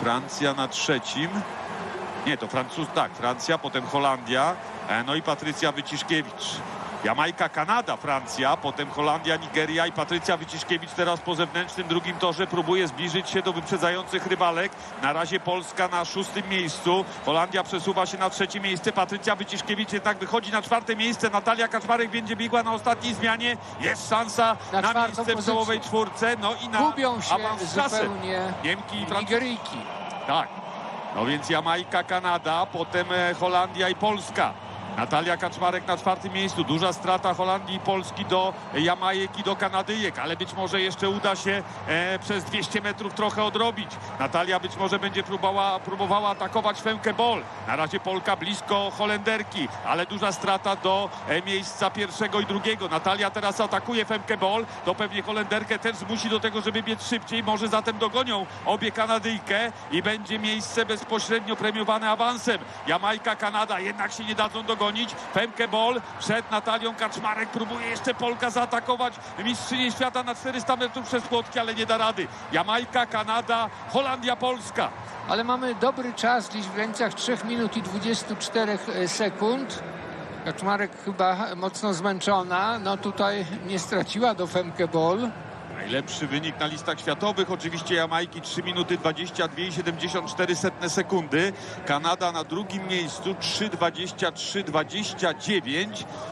Francja na trzecim. Nie, to Francuz, tak, Francja, potem Holandia, e, no i Patrycja Wyciszkiewicz. Jamajka, Kanada, Francja, potem Holandia, Nigeria i Patrycja Wyciszkiewicz teraz po zewnętrznym drugim torze próbuje zbliżyć się do wyprzedzających rywalek. Na razie Polska na szóstym miejscu, Holandia przesuwa się na trzecie miejsce, Patrycja Wyciszkiewicz jednak wychodzi na czwarte miejsce, Natalia Kaczmarek będzie biegła na ostatniej zmianie, jest szansa Na na, miejsce w czołowej czwórce, no i na Gubią się awans zupełnie Niemki i. Nigeryjki. Tak. No więc Jamajka, Kanada, potem e, Holandia i Polska. Natalia Kaczmarek na czwartym miejscu. Duża strata Holandii i Polski do Jamajek i do Kanadyjek, ale być może jeszcze uda się e, przez 200 metrów trochę odrobić. Natalia być może będzie próbowała, próbowała atakować Femke Bol. Na razie Polka blisko Holenderki, ale duża strata do e, miejsca pierwszego i drugiego. Natalia teraz atakuje Femke Bol, to pewnie Holenderkę też zmusi do tego, żeby biec szybciej. Może zatem dogonią obie Kanadyjkę i będzie miejsce bezpośrednio premiowane awansem. Jamajka, Kanada jednak się nie dadzą dogonić. Femke Bol przed Natalią Kaczmarek próbuje jeszcze Polka zaatakować mistrzynię świata na 400 metrów przez płotki, ale nie da rady. Jamajka, Kanada, Holandia, Polska. Ale mamy dobry czas, gdzieś w granicach 3 minut i 24 sekund. Kaczmarek chyba mocno zmęczona. No tutaj nie straciła do Femke Bol. Najlepszy wynik na listach światowych. Oczywiście Jamajki 3 minuty 22,74 setne sekundy. Kanada na drugim miejscu 3,23,29.